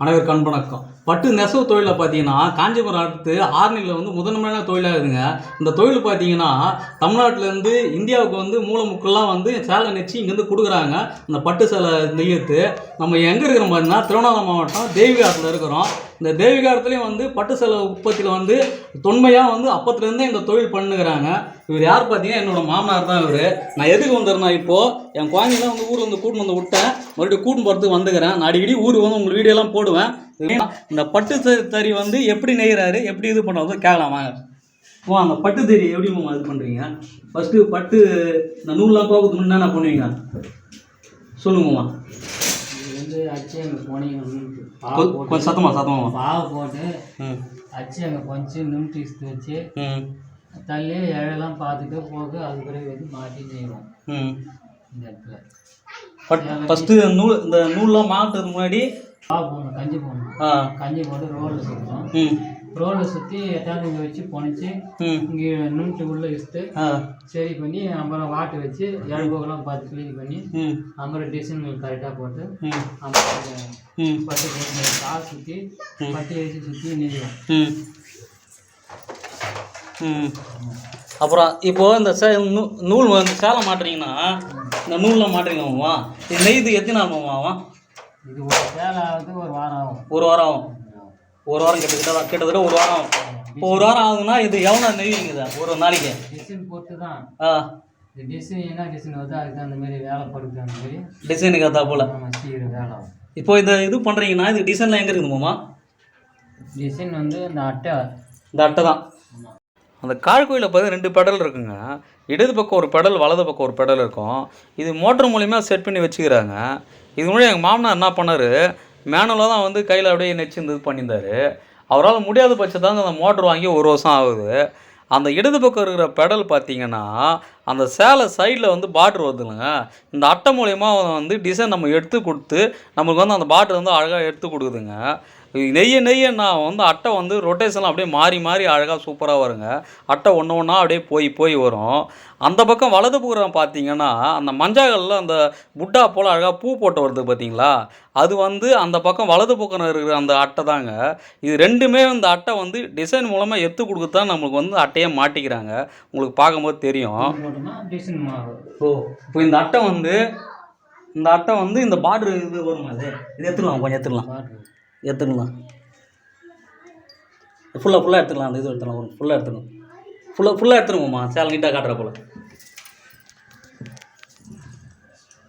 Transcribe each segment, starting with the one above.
அனைவருக்கு அன்பு வணக்கம். பட்டு நெசவு தொழிலில் பார்த்தீங்கன்னா காஞ்சிபுரம் அடுத்து ஆர்னியில் வந்து முதன்மையான தொழிலாகுதுங்க இந்த தொழில் பார்த்தீங்கன்னா தமிழ்நாட்டிலேருந்து இந்தியாவுக்கு வந்து மூலமுக்கெல்லாம் வந்து சேலை நெச்சு இங்கேருந்து கொடுக்குறாங்க. இந்த பட்டு சேலை நெய்யத்து நம்ம எங்கே இருக்கிறோம் பார்த்தீங்கன்னா திருவண்ணாமலை மாவட்டம் தேவிகாரத்தில் இருக்கிறோம். இந்த தேவிகாரத்துலேயும் வந்து பட்டு சேலை உற்பத்தியில் வந்து தொன்மையாக வந்து அப்பத்துலேருந்தே இந்த தொழில் பண்ணுகிறாங்க. இவர் யார் பார்த்தீங்கன்னா என்னோட மாமனார் தான் இவர். நான் எதுக்கு வந்திருந்தேன் இப்போது என் குழந்தைங்களாம் வந்து ஊர் வந்து கூட்டு வந்து விட்டேன். மறுபடியும் கூட்டு போகிறதுக்கு வந்துக்கிறேன். நான் அடிக்கடி ஊருக்கு வந்து உங்களுக்கு வீடியோலாம் போடுவேன். இந்த பட்டு தறி வந்து எப்படி நெய்கிறாரு எப்படி இது பண்ணுறது கேட்கலாம் வாங்க. ஓ அந்த பட்டு தறி எப்படி மாமா இது பண்ணுறீங்க ஃபஸ்ட்டு பட்டு இந்த நூல்லாம் போகிறதுக்கு முன்னே என்ன பண்ணுவீங்க? சொல்லுங்கம்மா. அச்சு அங்கே போனீங்க கொ- கொஞ்சம் சத்தமா சத்தமா. பாவை போட்டு அச்சு அங்கே கொஞ்சி நிமிட்டி வச்சு. தள்ளி இழையெல்லாம் பார்த்துட்டு போக அது பிறகு வந்து மாட்டி செய்வோம். ம். இந்த இடத்துல. பட் ஃபஸ்ட்டு நூல் இந்த நூல்லாம் மாட்டுறதுக்கு முன்னாடி பாவை போடணும் கஞ்சி போடணும். கஞ்சி போட்டு ரோலில் சுற்றணும் ம் ரோலில் சுற்றி இங்கே வச்சு புனைச்சி ம். இங்கே நுண்ட்டு உள்ளே இழுத்து சரி பண்ணி அப்புறம் வாட்டு வச்சு இழப்போகெல்லாம் பார்த்து க்ளீன் பண்ணி அப்புறம் டிசைன்கள் கரெக்டாக போட்டு அப்புறம் பட்டு கால் சுற்றி பட்டு வச்சு சுற்றி நெய்வோம் ம். ம். அப்புறம் இப்போது இந்த சே நூ- நூல் வந்து சேலை மாட்டுறீங்கன்னா இந்த நூலில் மாட்டுறீங்கம்மா இது நெய்து எத்தனை நாள் மாமா? இது ஒரு சேலை ஆகுது ஒரு வாரம் ஆகும். ஒரு வாரம் ஆகும். ஒரு வாரம் கிட்டத்தட்ட கிட்டத்தட்ட ஒரு வாரம் ஆகும். இப்போ ஒரு வாரம் ஆகுதுன்னா இது எவ்வளோ நெய்வீங்குதா ஒரு நாளைக்கு? டிசைன் பொறுத்து தான் ஆ டிசைன் என்ன டிசைன் வருதோ அதுக்கு அந்த மாதிரி வேலை படுத்து அந்த மாதிரி. டிசைனுக்கு ஏற்றா போல். நம்ம வேலை இப்போ இந்த இது பண்ணுறீங்கன்னா இது டிசைன்லாம் எங்கே இருக்குது மாமா? டிசைன் வந்து இந்த அட்டை. இந்த அட்டை தான். அந்த காழ்கோயிலில் பார்த்து ரெண்டு பெடல் இருக்குங்க. இடது பக்கம் ஒரு பெடல் வலது பக்கம் ஒரு பெடல் இருக்கும். இது மோட்டர் மூலிமா செட் பண்ணி வச்சுக்கிறாங்க. இது முன்னாடி எங்கள் மாமனார் என்ன பண்ணார்? மேனுவலாக தான் வந்து கையில் அப்படியே நெச்சு இந்த இது பண்ணியிருந்தார். அவரால் முடியாத பட்சத்தாங்க அந்த மோட்டர் வாங்கி ஒரு வருஷம் ஆகுது. அந்த இடது பக்கம் இருக்கிற பெடல் பார்த்தீங்கன்னா அந்த சேலை சைடில் வந்து பார்டர் வருதுங்க. இந்த அட்டை மூலயமா வந்து டிசைன் நம்ம எடுத்து கொடுத்து நம்மளுக்கு வந்து அந்த பார்டர் வந்து அழகாக எடுத்து கொடுக்குதுங்க. நெய்ய நெய்ய நான் வந்து அட்டை வந்து ரொட்டேஷன்லாம் அப்படியே மாறி மாறி அழகாக சூப்பராக வருங்க. அட்டை ஒன்று ஒன்றா அப்படியே போய் போய் வரும். அந்த பக்கம் வலது புறம் பார்த்தீங்கன்னா அந்த மஞ்சாகல்ல அந்த புட்டா போல் அழகாக பூ போட்டு வருது பார்த்தீங்களா? அது வந்து அந்த பக்கம் வலது பக்கம் இருக்கிற அந்த அட்டை தாங்க. இது ரெண்டுமே இந்த அட்டை வந்து டிசைன் மூலமாக எடுத்து தான் நம்மளுக்கு வந்து அட்டையை மாட்டிக்கிறாங்க. உங்களுக்கு பார்க்கும்போது தெரியும். இப்போ இந்த அட்டை வந்து இந்த அட்டை வந்து இந்த பார்டர் இது வருமா இது இது எடுத்துக்கலாம் கொஞ்சம் எடுத்துக்கலாம். பாட்டு எடுத்துக்கலாம் ஃபுல்லாக ஃபுல்லாக எடுத்துக்கலாம். அந்த இது எடுத்துக்கலாம். ஃபுல்லாக எடுத்துக்கலாம் ஃபுல்லாக ஃபுல்லாக எடுத்துருவோம்மா சேலை நீட்டாக காட்டுற போல்.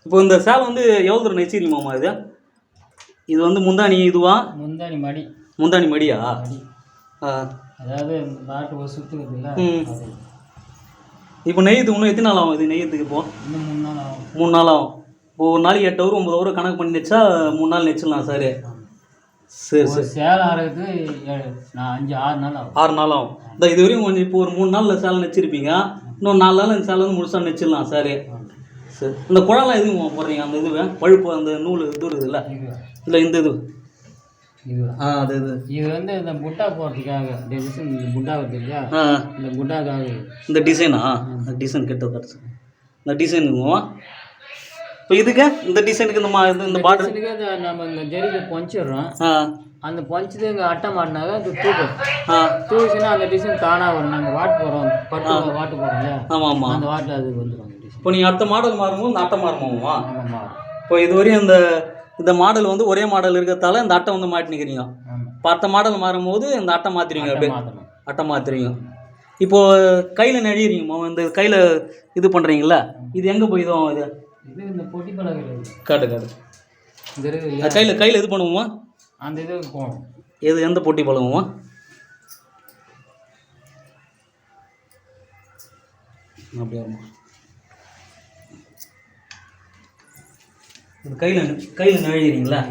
இப்போ இந்த சேலை வந்து எவ்வளோ தூரம் நெச்சிருக்கீமாம்மா இது? இது வந்து முந்தானி இதுவா? முந்தானி மடி. முந்தானி மடியா? அதாவது ஒரு ம். அது. இப்போ நெய்யத்துக்கு இன்னும் எத்தனை நாள் ஆகும்? இது நெய்யத்துக்கு இப்போ? மூணு நாள் ஆகும். மூணு நாள் ஆகும். இப்போ ஒரு நாளைக்கு எட்டு ஹவர் ஒம்பது ஹவர் கணக்கு பண்ணி வச்சா மூணு நாள் நெச்சிடலாம் சார். சரி சரி. சேலை ஆறதுக்கு ஏழு நான் அஞ்சு ஆறு நாள் ஆகும். ஆறு நாள் ஆகும். இந்த இது வரையும் கொஞ்சம் இப்போ ஒரு மூணு நாளில் சேலை நெச்சிருப்பீங்க. இன்னும் நாலு நாள் இந்த சேலை வந்து முழுசாக நெச்சிடலாம். சார். சரி. இந்த குழாலாம் எதுவும் போடுறீங்க? அந்த இதுவே? பழுப்பு அந்த நூல் இது இருக்குதுல்ல இல்லை இந்த இது. இது ஆ அது இது. இது வந்து இந்த புட்டா போடுறதுக்காக டிசைன் இந்த புட்டா வருது இல்லையா இந்த புட்டாக்காக. இந்த டிசைனா டிசைன் கிட்ட கட்டு இந்த டிசைனுக்குமா இப்போ இதுக்கு இந்த டிசைனுக்கு இந்த மா இது இந்த பார்டர் அந்த நம்ம இந்த ஜெரிகை பொஞ்சிடுறோம் ஆ. அந்த பொஞ்சது இங்கே அட்டை மாட்டினாக்க அது தூக்கும் ஆ. தூக்கிச்சுன்னா அந்த டிசைன் தானாக வரும். நாங்கள் வாட்டு போடுறோம். பட்டு வாட்டு போடுறோம் இல்லையா ஆமாம் ஆமாம் அந்த வாட்டில் அது வந்துடும் இப்போ நீங்கள் அடுத்த மாடல் மாறும்போது இந்த அட்டை மாறுமாமா ஆமாம் இப்போ இதுவரையும் இந்த இந்த மாடல் வந்து ஒரே மாடல் இருக்கிறதால இந்த அட்டை வந்து ஆமாம் இப்போ அடுத்த மாடல் மாறும்போது இந்த அட்டை மாற்றிடுவீங்க அப்படியே. அட்டை மாற்றுறீங்க இப்போ கையில் நெழியிறீங்கம்மா இந்த கையில் இது பண்ணுறீங்களா இது எங்கே போய் இதுவும் இது? இது இந்த பொட்டி பலகை இருக்கு. காட்டு காட்டு. இந்த இருக்கு கையில் கையில் இது பண்ணுவோமா? அந்த போகணும் எது எந்த போட்டி பழகுமா அப்படியே வருமா இது கையில் கையில் நெழிகிறீங்களா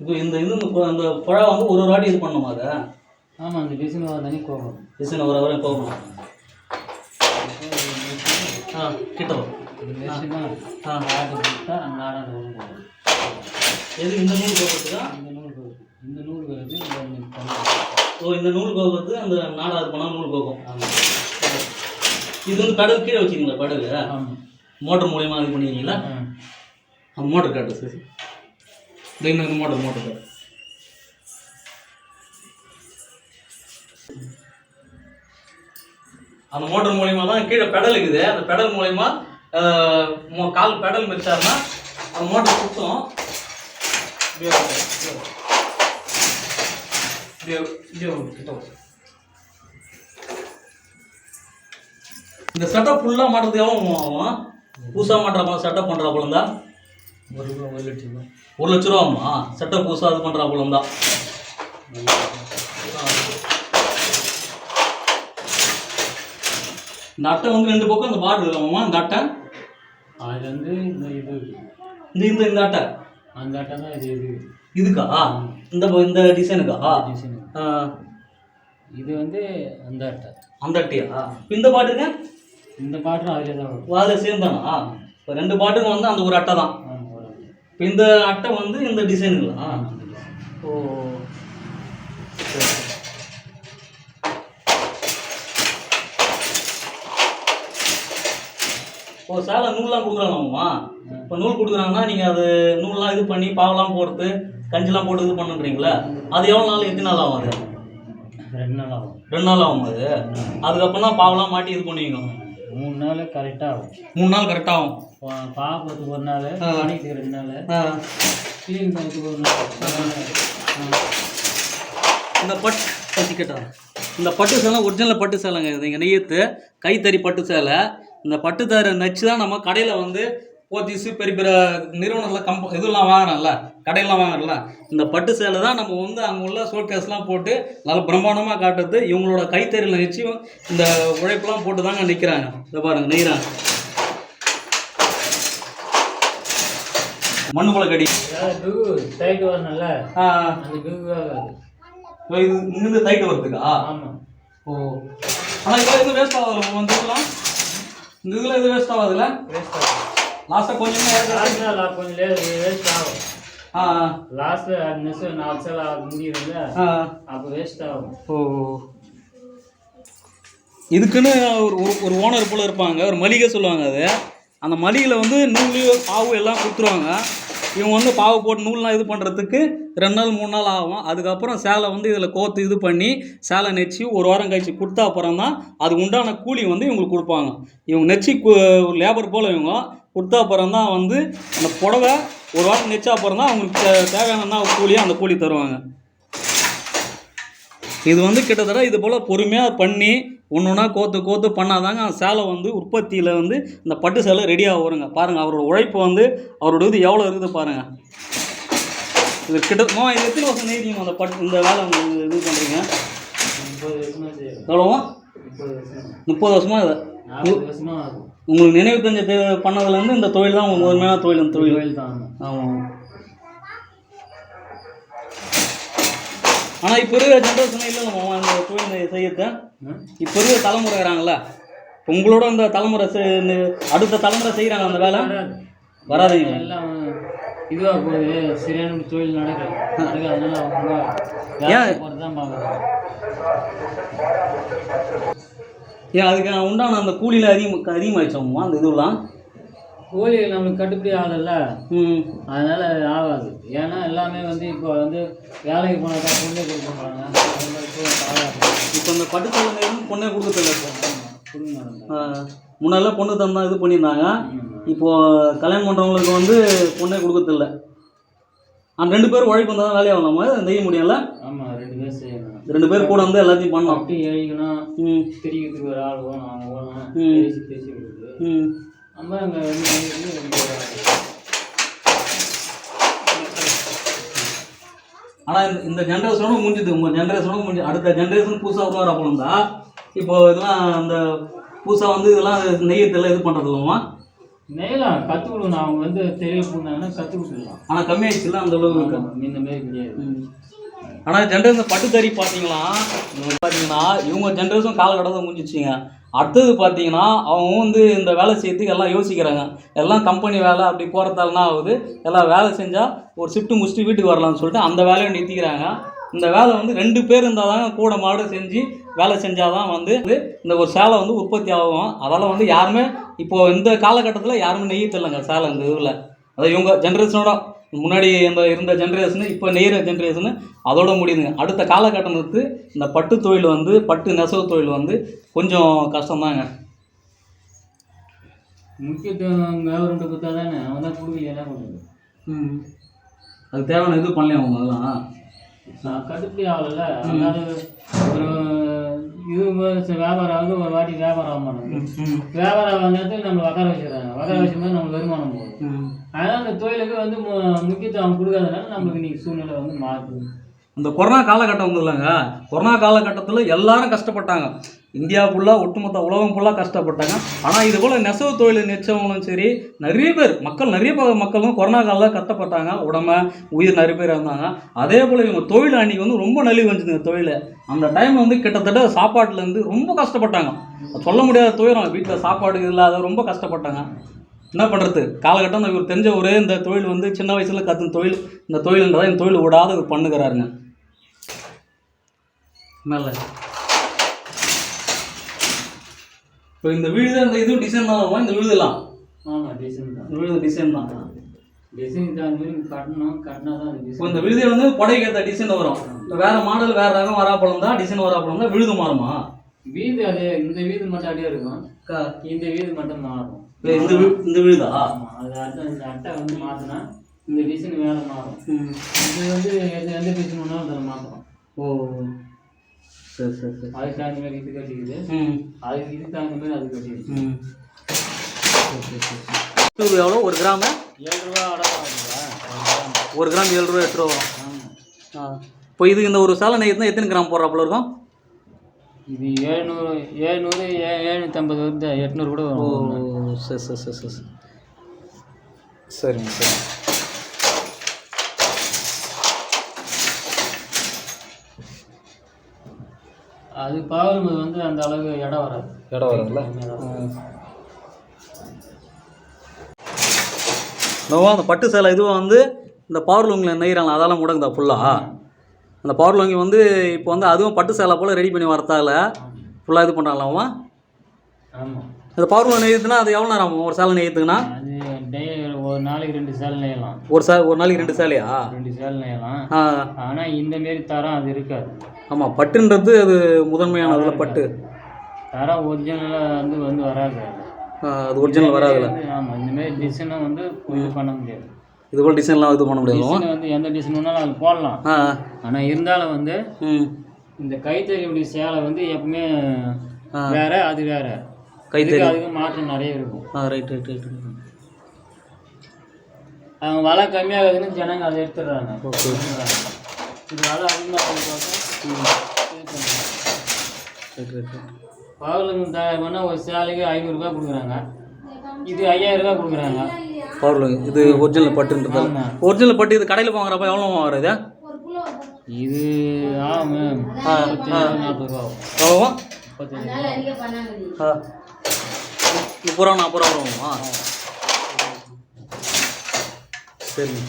இப்போ இந்த இது அந்த புழா வந்து ஒரு ஒரு வாட்டி இது பண்ணுமா அதை? ஆமாம் அந்த டிசைன் வர தண்ணி போகணும் டிசைன் ஒரு வரை போகணும் ஆ கிட்ட வரும் ஆ. ஆடு கொடுத்தா நாடாக நூல் போகும் எது இந்த நூல் போகிறதுக்கா இந்த நூல் போகுது இந்த நூல் வருது இந்த நூல் போகுது. ஓ இந்த நூல் கோபத்து அந்த நாடாது போனால் நூல் கோபம். இது வந்து கடல் கீழே வச்சிருக்கீங்களா கடல் ஆமாம் மோட்டர் மூலியமா இது பண்ணிக்கிறீங்களா அந்த மோட்டர் காட்டு சரி. மோட்டர் மோட்டர் காட்டு. அந்த மோட்டர் மூலியமா தான் கீழே பெடல் இருக்குது. அந்த பெடல் மூலியமா ஆஹ், மோ- கால் பெடல் மிச்சாருன்னா அந்த மோட்டர் சுத்தம். இந்த செட்டப் ஃபுல்லாக மாட்டுறதுக்கு எவ்வளோ ஆகும். புதுசாக மாட்டுற செட்டப் பண்ணுறா போல இருந்தா ஒரு ஒரு லட்சம் ரூபா. ஒரு லட்ச ரூபா ஆகுமா செட்டப் புதுசாக இது பண்ணுறா போல இந்த அட்டை வந்து ரெண்டு பக்கம் இந்த பாட்டு இருக்காமா இந்த அட்டை? அது வந்து இந்த இது. இந்த இந்த இந்த அட்டை. அந்த ஆட்டை தான் இது இது. இதுக்கா? இந்த இந்த டிசைனுக்கா டிசைன் ஆ, இது வந்து அந்த அட்டை. அந்த அட்டையா? இந்த பாட்டுங்க இந்த பாட்டும் அதில் தான் அதில் சேர்ந்தானா இப்போ ரெண்டு பாட்டுக்கு வந்து அந்த ஒரு அட்டை தான். இப்போ இந்த அட்டை வந்து இந்த டிசைனுங்களா அந்த. ஓ. ஓ சேலை நூல்லாம் கொடுக்குறாங்கம்மா இப்போ நூல் கொடுக்குறாங்கன்னா நீங்கள் அது நூல்லாம் இது பண்ணி பாவெல்லாம் போடுறது கஞ்சிலாம் போட்டு இது பண்ணுறீங்களா அது எவ்வளோ நாள் எத்தனை நாள் ஆகும் அது? ரெண்டு நாள் ஆகும். ரெண்டு நாள் ஆகும் அது? அதுக்கப்புறம் தான் பாவெல்லாம் மாட்டி இது பண்ணுவீங்க மூணு நாள் கரெக்டாக ஆகும். மூணு நாள் கரெக்டாக ஆகும். பாப்பத்துக்கு ஒரு நாள். பணிக்கு ரெண்டு நாள். க்ளீன் பண்ணுறதுக்கு ஒரு நாள் இந்த பட்டு பத்திக்கட்டா இந்த பட்டு சேலை ஒரிஜினல் பட்டு சேலைங்க இங்கே நெய்யத்து கைத்தறி பட்டு சேலை இந்த பட்டு தர நச்சு தான் நம்ம கடையில் வந்து போத்தீஸு பெரிய பெரிய நிறுவனத்தில் கம்ப இதெல்லாம் வாங்குறோம்ல கடையெல்லாம் வாங்குறோம்ல இந்த பட்டு சேலை தான் நம்ம வந்து அங்கே உள்ள ஷோகேஸ்லாம் போட்டு நல்ல பிரம்மாண்டமாக காட்டுறது. இவங்களோட கைத்தறியில் நெச்சு இந்த உழைப்பெல்லாம் போட்டு தாங்க நிற்கிறாங்க இதை பாருங்க நெய்கிறாங்க கடி டைட் டுகு ஆகாது இப்போ இது இங்கிருந்து தைட்டு வருதுக்கா? ஓ. ஆனால் எதுவும் வேஸ்ட் ஆகாது வந்து இந்த இதில் எதுவும் வேஸ்ட் ஆகாதுல்ல வேஸ்ட் ஆகும். லாஸ்ட்டாக கொஞ்சமே லாஸ்ட்டில் கொஞ்சம் வேஸ்ட் ஆகும். ஆ லாஸ்ட்டில் அது நிமிஷம் நாலு சேலை முடியுதுல்ல அப்போ வேஸ்ட் ஆகும். ஓ. இதுக்குன்னு ஒரு ஒரு ஒரு ஓனர் போல் இருப்பாங்க. ஒரு மளிகை சொல்லுவாங்க அது. அந்த மளிகையில் வந்து நூல் பாவு எல்லாம் கொடுத்துருவாங்க. இவங்க வந்து பாவு போட்டு நூல்லாம் இது பண்ணுறதுக்கு ரெண்டு நாள் மூணு நாள் ஆகும். அதுக்கப்புறம் சேலை வந்து இதில் கோத்து இது பண்ணி சேலை நெச்சு ஒரு வாரம் கழிச்சு கொடுத்தா அப்புறம் தான் அது உண்டான கூலி வந்து இவங்களுக்கு கொடுப்பாங்க. இவங்க நெச்சி லேபர் போல் இவங்க கொடுத்தா அப்புறம் தான் வந்து அந்த புடவை ஒரு வாரம் நெச்சா அப்புறம் தான் அவங்களுக்கு தேவையான கூலியாக அந்த கூலி தருவாங்க. இது வந்து கிட்டத்தட்ட இது போல் பொறுமையாக பண்ணி ஒன்று ஒன்றா கோத்து கோத்து பண்ணாதாங்க அந்த சேலை வந்து உற்பத்தியில் வந்து இந்த பட்டு சேலை ரெடியாக வருங்க. பாருங்கள் அவரோட உழைப்பு வந்து அவரோட இது எவ்வளோ இருக்குது பாருங்கள் இது கிட்ட மா இது எத்தனை வருஷம் நெய்றீங்க அந்த பட்டு இந்த வேலை வந்து இது பண்ணுறீங்க எவ்வளோவா? முப்பது வருஷம் முப்பது வருஷமாக இது உங்களுக்கு நினைவு தெரிஞ்ச பண்ணதுலேருந்து இந்த தொழில் தான் உங்களுக்கு முதன்மையான தொழில் இந்த தொழில். தான். ஆமாம் ஆனால் இப்போ இருக்கிற ஜென்ரேஷன் இல்லை இந்த தொழில் செய்யத்தை ம்? இப்போ இருக்கிற தலைமுறை இருக்கிறாங்களா உங்களோட இந்த தலைமுறை அடுத்த தலைமுறை செய்கிறாங்க அந்த வேலை? வராது. வராதுங்க எல்லாம் இதுவாக போகுது. சரியான தொழில் நடக்கல. அவங்க ஏன்? போகிறது தான் பார்க்குறாங்க ஏன் அதுக்கு உண்டான அந்த கூலியில் அதிகம் அதிகமாகிடுச்சோம்மா அந்த இதுலாம் கோழி நம்மளுக்கு கட்டுப்படி ஆகலைல்ல? ம். அதனால ஆகாது. ஏன்னா எல்லாமே வந்து இப்போ வந்து வேலைக்கு போனால் தான் பொண்ணே கொடுக்க போகிறாங்க இப்போ இந்த பட்டு சேலை பொண்ணே கொடுக்கறதில்ல இப்போ. முன்னெல்லாம் பொண்ணு தந்தா இது பண்ணியிருந்தாங்க. ம். இப்போ கல்யாணம் பண்ணுறவங்களுக்கு வந்து பொண்ணே கொடுக்கறதில்ல. அந்த ரெண்டு பேரும் உழைப்பு வந்தால் தான் வேலையாகலாமா செய்ய முடியல ஆமாம் ரெண்டு பேர் செய்யணும். ரெண்டு பேர் கூட வந்து எல்லாத்தையும் பண்ணோம் அப்படி எழுதிக்கணும் ம். திரிக்கிறதுக்கு ஒரு ஆள் வேணும் அவங்க வேணும். பேசி பேசி நம்ம அங்கே. ஆனால் இந்த இந்த ஜென்ரேஷனோட முடிஞ்சுது. உங்கள் ஜென்ரேஷனோட முடிஞ்சு அடுத்த ஜென்ரேஷன் புதுசாக உருவார போலந்தா இப்போ இதெல்லாம் அந்த புதுசாக வந்து இதெல்லாம் நெய்யத்தில் இது பண்ணுறது இல்லைம்மா நெய்யலாம் கற்றுக் கொடுக்கணும் அவங்க வந்து தெரிய போனாங்கன்னா கற்றுக் கொடுத்துடலாம் ஆனால் கம்மியாயிடுச்சுல அந்த அளவுக்கு இருக்கு. முன்ன மாதிரி கிடையாது. ஆனால் ஜென்ரேஷன் பட்டுத்தறி பார்த்தீங்களா? இவங்க பார்த்தீங்கன்னா இவங்க ஜென்ரேஷன் காலகட்டத்தை முடிஞ்சிச்சிங்க. அடுத்தது பார்த்தீங்கன்னா அவங்க வந்து இந்த வேலை செய்யறதுக்கு எல்லாம் யோசிக்கிறாங்க. எல்லாம் கம்பெனி வேலை அப்படி போகிறதால என்ன ஆகுது? எல்லாம் வேலை செஞ்சால் ஒரு ஷிஃப்ட்டு முடிச்சுட்டு வீட்டுக்கு வரலாம்னு சொல்லிட்டு அந்த வேலையை நிறுத்திக்கிறாங்க. இந்த வேலை வந்து ரெண்டு பேர் இருந்தால் தாங்க கூட மாடு செஞ்சு வேலை செஞ்சால் தான் வந்து இந்த ஒரு சேலை வந்து உற்பத்தி ஆகும். அதால் வந்து யாருமே இப்போது இந்த காலகட்டத்தில் யாருமே நெய்யத்தில்லைங்க சேலை இந்த இதில். அதாவது இவங்க ஜென்ரேஷனோட முன்னாடி இந்த இருந்த ஜென்ரேஷனு இப்போ நெய்கிற ஜென்ரேஷனு அதோட முடியுதுங்க. அடுத்த காலகட்டத்துக்கு இந்த பட்டு தொழில் வந்து பட்டு நெசவு தொழில் வந்து கொஞ்சம் கஷ்டம்தாங்க. முக்கியத்துவம் கவர்மெண்ட் கொடுத்தா தானே அவன் தான் கொடுக்கல என்ன பண்ணுறது ம். அது தேவையான இது பண்ணலையா அவங்க அதெல்லாம்? கட்டுப்படி ஆகல. அதாவது ஒரு இது வியாபாரம் ஆகுது ஒரு வாட்டி வியாபாரம் ஆக மாட்டேங்குது. ம் வியாபாரம் ஆகாத நேரத்தில் நம்மளை உட்கார வச்சிடறாங்க உட்கார வச்சும்போது நம்மளுக்கு வருமானம் போகுது. ம். அதனால் அந்த தொழிலுக்கு வந்து முக்கியத்துவம் கொடுக்காதனால நம்மளுக்கு இன்னைக்கு சூழ்நிலை வந்து மாறுது. இந்த கொரோனா காலகட்டம் வந்து இல்லைங்க. கொரோனா காலகட்டத்தில் எல்லாரும் கஷ்டப்பட்டாங்க. இந்தியா ஃபுல்லாக ஒட்டுமொத்த உலகம் ஃபுல்லாக கஷ்டப்பட்டாங்க. ஆனால் இது போல் நெசவு தொழில் நிச்சவங்களும் சரி நிறைய பேர் மக்கள் நிறைய மக்களும் கொரோனா காலில் கஷ்டப்பட்டாங்க. உடம்பு உயிர் நிறைய பேர் இருந்தாங்க அதே போல் இவங்க தொழில் அன்னைக்கு வந்து ரொம்ப நலிவு வந்துச்சுங்க தொழில். அந்த டைம் வந்து கிட்டத்தட்ட சாப்பாட்டுலேருந்து ரொம்ப கஷ்டப்பட்டாங்க. சொல்ல முடியாத துயரம் வீட்டில் சாப்பாடு இல்லாத ரொம்ப கஷ்டப்பட்டாங்க. என்ன பண்ணுறது காலகட்டம் இவர் தெரிஞ்ச ஒரே இந்த தொழில் வந்து சின்ன வயசில் கற்றுன தொழில். இந்த தொழில்ன்றதை இந்த தொழில் விடாத இவர் பண்ணுகிறாருங்க. மேலே. இப்போ இந்த வீடு இந்த இது டிசைன் தான்? இந்த விழுதுலாம் ஆமாம் டிசைன் தான். விழுது டிசைன் தான். டிசைன் மாதிரி கட்டணும் கட்டினா தான் இப்போ இந்த விழுதை வந்து புடவைக்கு ஏற்ற டிசைன் வரும். வேற மாடல் வேற ரகம் வராப்பழம் தான் டிசைன் வராப்பழம் தான் விழுது மாறுமா? வீடு அதே இந்த வீடு மட்டும் அப்படியே இருக்கும். இந்த வீடு மட்டும் மாறும். இந்த இந்த விழுதா ஆமாம் அது அட்டை இந்த அட்டை வந்து மாற்றினா இந்த டிசைன் வேறு மாறும். இது வந்து எந்த எந்த டிசைன் வேணாலும் அதில் மாற்றலாம் ஓ சரி சரி சரி. அதுக்கு தகுந்த மாதிரி இது கட்டிக்குது. ம். அதுக்கு இது தகுந்த மாதிரி அது கட்டிக்குது. எவ்வளோ? ஒரு கிராமு? ஏழு ரூபா ஒரு கிராம். ஏழு ரூபா எட்டு ரூபா இப்போ இது இந்த ஒரு சேலை நெய்யுதுனா எத்தனை கிராம் போடுறாப்புல இருக்கும்? இது ஏழ்நூறு ஏழ்நூறு ஏ ஏழ்நூற்றம்பது வந்து எட்நூறு கூட ஓ சரி சரி சரி சரி சரிங்க சரி அது பாவலும்போது வந்து அந்த அளவு இடம் வராது. இடம் வரும்ல? நோவா அந்த பட்டு சேலை இதுவும் வந்து இந்த பவர் லூங்கில் நெய்கிறாங்க அதெல்லாம் முடங்குதா ஃபுல்லாக அந்த பவர் லூங்கி வந்து இப்போ வந்து அதுவும் பட்டு சேலை போல் ரெடி பண்ணி வரத்தால ஃபுல்லாக இது பண்ணுறாங்களாமா ஆமாம் இந்த பவர் லூங் நெய்யுதுன்னா அது எவ்வளோ நேரம் ஆகும்? ஒரு சேலை நெய்யுதுன்னா அது டே ஒரு நாளைக்கு ரெண்டு சேலை நெய்யலாம். ஒரு சே ஒரு நாளைக்கு ரெண்டு சேலையா? ரெண்டு சேலை நெய்யலாம். ஆ. ஆனால் இந்த மாரி தரம் அது இருக்காது. ஆமாம் பட்டுன்றது அது முதன்மையான அதில் பட்டு. தரம் ஒரிஜினலாக வந்து வந்து வராது அது. ஒரிஜினல் வராதுல. வந்து ஆமாம் இந்த மாதிரி டிசைனும் வந்து இது பண்ண முடியாது. இது போல் டிசைன்லாம் இது பண்ண முடியாது வந்து எந்த டிசைன் வேணாலும் அது போடலாம். ஆனால் இருந்தாலும் வந்து இந்த கைத்தறியுடைய சேலை வந்து எப்பவுமே. வேற அது வேற. கைத்தறி. அதுக்கு மாற்றம் நிறைய இருக்கும். ஆ ரைட் ரைட் ரைட் அவங்க விலை கம்மியாகுதுன்னு ஜனங்க அதை எடுத்துடுறாங்க. ஓகே. இது விலை அதிகமாக பகலுக்கு தயார் பண்ணால் ஒரு சேலைக்கு ஐநூறுரூவா கொடுக்குறாங்க. இது ஐயாயிரம் ரூபாய் கொடுக்குறாங்க. பவர்லூங் இது ஒரிஜினல் பட்டுன்றது. ஒரிஜினல் பட்டு இது கடையில் வாங்குறப்ப எவ்வளோ வருது இது? ஆகும் முப்பது ரூபா நாற்பது ரூபா வருமா. சரிங்க